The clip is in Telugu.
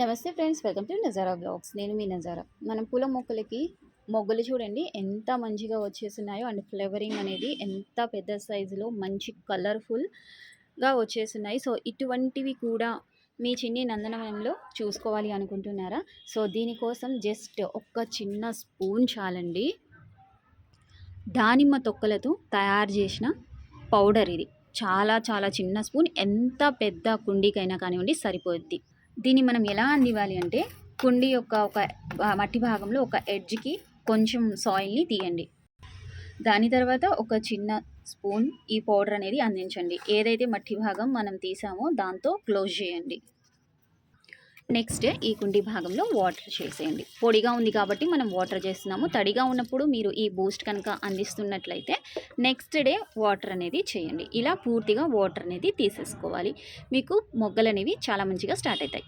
నమస్తే friends welcome to Nazara blogs. నేను మీ నజారా. మనం పూల మొక్కలకి మొగ్గలు చూడండి ఎంత మంచిగా వచ్చేస్తున్నాయో అండ్ ఫ్లేవరింగ్ అనేది ఎంత పెద్ద సైజులో మంచి కలర్ఫుల్గా వచ్చేస్తున్నాయి. సో ఇటువంటివి కూడా మీ చిన్ని నందనవనంలో చూసుకోవాలి అనుకుంటున్నారా? సో దీనికోసం జస్ట్ ఒక్క చిన్న స్పూన్ చాలండి. దానిమ్మ తొక్కలతో తయారు చేసిన పౌడర్ ఇది. చాలా చాలా చిన్న స్పూన్. ఎంత పెద్ద కుండీకైనా కానివ్వండి సరిపోద్ది. దీన్ని మనం ఎలా అందివ్వాలి అంటే కుండీ యొక్క ఒక మట్టి భాగంలో ఒక ఎడ్జ్కి కొంచెం సాయిల్ని తీయండి. దాని తర్వాత ఒక చిన్న స్పూన్ ఈ పౌడర్ అనేది అందించండి. ఏదైతే మట్టి భాగం మనం తీసామో దాంతో క్లోజ్ చేయండి. నెక్స్ట్ ఈ కుండీ భాగంలో వాటర్ చేసేయండి. పొడిగా ఉంది కాబట్టి మనం వాటర్ చేస్తున్నాము. తడిగా ఉన్నప్పుడు మీరు ఈ బూస్ట్ కనుక అందిస్తున్నట్లయితే నెక్స్ట్ డే వాటర్ అనేది చేయండి. ఇలా పూర్తిగా వాటర్ అనేది తీసేసుకోవాలి. మీకు మొగ్గలు అనేవి చాలా మంచిగా స్టార్ట్ అవుతాయి.